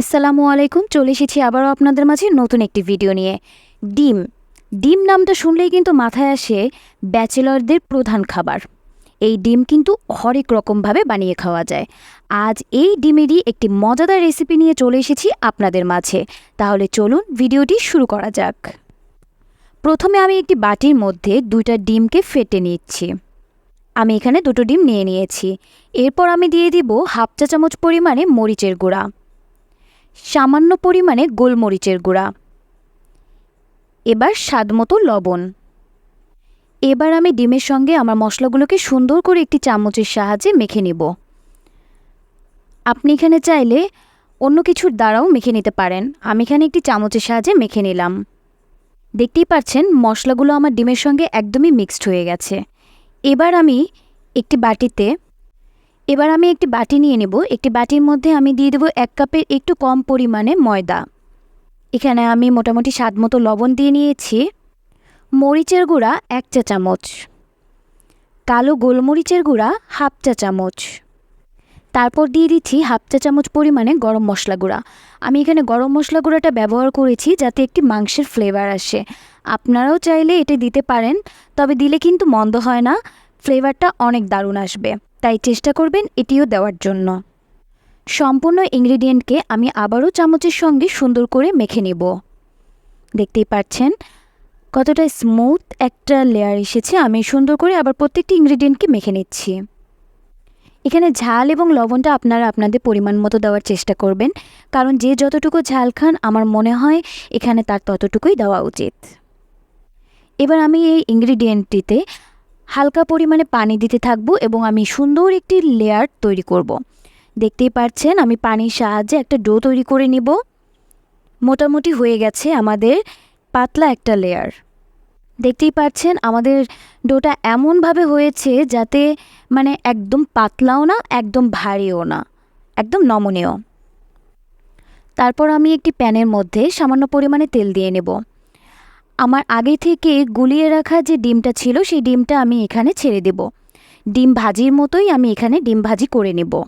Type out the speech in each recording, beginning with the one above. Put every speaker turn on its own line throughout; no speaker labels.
আসসালামু আলাইকুম, চলে এসেছি আবারও আপনাদের মাঝে নতুন একটি ভিডিও নিয়ে। ডিম। ডিম নামটা শুনলেই কিন্তু মাথায় আসে ব্যাচেলরদের প্রধান খাবার। এই ডিম কিন্তু হরেক রকমভাবে বানিয়ে খাওয়া যায়। আজ এই ডিমেরই একটি মজাদার রেসিপি নিয়ে চলে এসেছি আপনাদের মাঝে। তাহলে চলুন ভিডিওটি শুরু করা যাক। প্রথমে আমি একটি বাটির মধ্যে দুইটা ডিমকে ফেটে নিচ্ছি। আমি এখানে দুটো ডিম নিয়ে নিয়েছি। এরপর আমি দিয়ে দিব হাফ চা চামচ পরিমাণে মরিচের গুঁড়া। সামান্য পরিমাণে গোলমরিচের গুঁড়া। এবার স্বাদমতো লবণ। এবার আমি ডিমের সঙ্গে আমার মশলাগুলোকে সুন্দর করে একটি চামচের সাহায্যে মেখে নেব। আপনি এখানে চাইলে অন্য কিছুর দ্বারাও মেখে নিতে পারেন। আমি এখানে একটি চামচের সাহায্যে মেখে নিলাম। দেখতেই পাচ্ছেন, মশলাগুলো আমার ডিমের সঙ্গে একদমই মিক্সড হয়ে গেছে। এবার আমি একটি বাটিতে এবার আমি একটি বাটি নিয়ে নেব। একটি বাটির মধ্যে আমি দিয়ে দেবো এক কাপের একটু কম পরিমাণে ময়দা। এখানে আমি মোটামুটি স্বাদ মতো লবণ দিয়ে নিয়েছি। মরিচের গুঁড়া এক চা চামচ। কালো গোলমরিচের গুঁড়া হাফ চা চামচ। তারপর দিয়ে দিচ্ছি হাফ চা চামচ পরিমাণে গরম মশলা গুঁড়া। আমি এখানে গরম মশলা গুঁড়াটা ব্যবহার করেছি যাতে একটি মাংসের ফ্লেভার আসে। আপনারাও চাইলে এটা দিতে পারেন, তবে দিলে কিন্তু মন্দ হয় না। ফ্লেভারটা অনেক দারুণ আসবে। তাই চেষ্টা করবেন এটিও দেওয়ার জন্য। সম্পূর্ণ ইনগ্রিডিয়েন্টকে আমি আবারও চামচের সঙ্গে সুন্দর করে মেখে নেব। দেখতেই পাচ্ছেন কতটা স্মুথ একটা লেয়ার এসেছে। আমি সুন্দর করে আবার প্রত্যেকটি ইনগ্রিডিয়েন্টকে মেখে নিচ্ছি। এখানে ঝাল এবং লবণটা আপনারা আপনাদের পরিমাণ মতো দেওয়ার চেষ্টা করবেন। কারণ যে যতটুকু ঝাল খান, আমার মনে হয় এখানে তার ততটুকুই দেওয়া উচিত। এবার আমি এই ইনগ্রিডিয়েন্টটিতে হালকা পরিমাণে পানি দিতে থাকব এবং আমি সুন্দর একটি লেয়ার তৈরি করব। দেখতেই পাচ্ছেন, আমি পানির সাহায্যে একটা ডো তৈরি করে নিব। মোটামুটি হয়ে গেছে আমাদের পাতলা একটা লেয়ার দেখতেই পাচ্ছেন, আমাদের ডোটা এমনভাবে হয়েছে যাতে মানে একদম পাতলাও না, একদম ভারীও না, একদম নমনীয়। তারপর আমি একটি প্যানের মধ্যে সামান্য পরিমাণে তেল দিয়ে নেব। আমার আগে থেকে গুলিয়ে রাখা যে ডিমটা ছিল, সেই ডিমটা আমি এখানে ছেড়ে দেব। ডিম ভাজির মতোই আমি এখানে ডিম ভাজি করে নেব।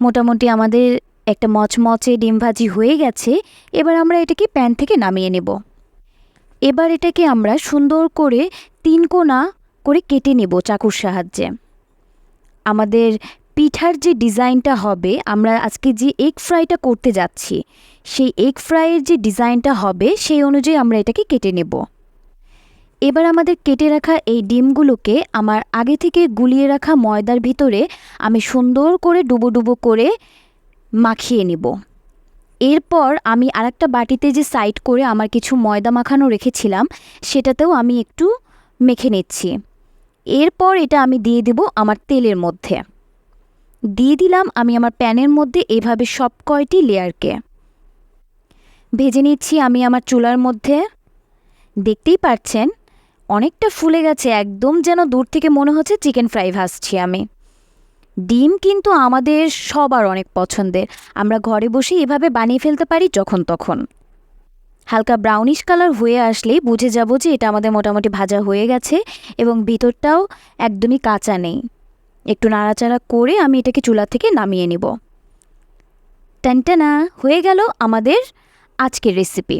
মোটামুটি আমাদের একটা মচমচে ডিম ভাজি হয়ে গেছে। এবার আমরা এটাকে প্যান থেকে নামিয়ে নেব। এবার এটাকে আমরা সুন্দর করে তিন কোনা করে কেটে নেব চাকুর সাহায্যে। আমাদের পিঠার যে ডিজাইনটা হবে, আমরা আজকে যে এগ ফ্রাইটা করতে যাচ্ছি, সেই এগ ফ্রাইয়ের যে ডিজাইনটা হবে, সেই অনুযায়ী আমরা এটাকে কেটে নেব। এবার আমাদের কেটে রাখা এই ডিমগুলোকে আমার আগে থেকে গুলিয়ে রাখা ময়দার ভিতরে আমি সুন্দর করে ডুবো ডুবো করে মাখিয়ে নিব। এরপর আমি আরেকটা বাটিতে যে সাইড করে আমার কিছু ময়দা মাখানো রেখেছিলাম, সেটাতেও আমি একটু মেখে নিচ্ছি। এরপর এটা আমি দিয়ে দেব আমার তেলের মধ্যে। দিয়ে দিলাম আমি আমার প্যানের মধ্যে এভাবে সব কয়টি লেয়ারকে। ভেজে নিচ্ছি আমি আমার চুলার মধ্যে। দেখতেই পাচ্ছেন, অনেকটা ফুলে গেছে, একদম যেন দূর থেকে মনে হচ্ছে চিকেন ফ্রাই ভাজছি আমি। ডিম কিন্তু আমাদের সবার অনেক পছন্দের, আমরা ঘরে বসে এভাবে বানিয়ে ফেলতে পারি যখন তখন। হালকা ব্রাউনিশ কালার হয়ে আসলেই বুঝে যাব যে এটা আমাদের মোটামুটি ভাজা হয়ে গেছে এবং ভিতরটাও একদমই কাঁচা নেই। একটু নাড়াচাড়া করে আমি এটাকে চুলা থেকে নামিয়ে নিব। টেনটেনা, হয়ে গেল আমাদের আজকের রেসিপি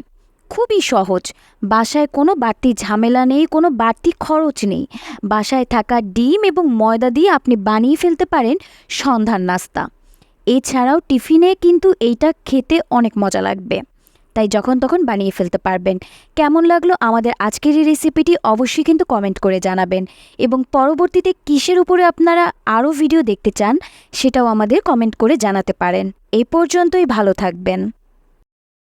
খুবই সহজ। বাসায় কোনো বাড়তি ঝামেলা নেই, কোনো বাড়তি খরচ নেই। বাসায় থাকা ডিম এবং ময়দা দিয়ে আপনি বানিয়ে ফেলতে পারেন সন্ধ্যার নাস্তা। এছাড়াও টিফিনে কিন্তু এইটা খেতে অনেক মজা লাগবে। তাই যখন তখন বানিয়ে ফেলতে পারবেন। কেমন লাগল আমাদের আজকের এই রেসিপিটি অবশ্যই কিন্তু কমেন্ট করে জানাবেন। এবং পরবর্তীতে কিসের উপরে আপনারা আরও ভিডিও দেখতে চান, সেটাও আমাদের কমেন্ট করে জানাতে পারেন। এ পর্যন্তই ভালো থাকবেন।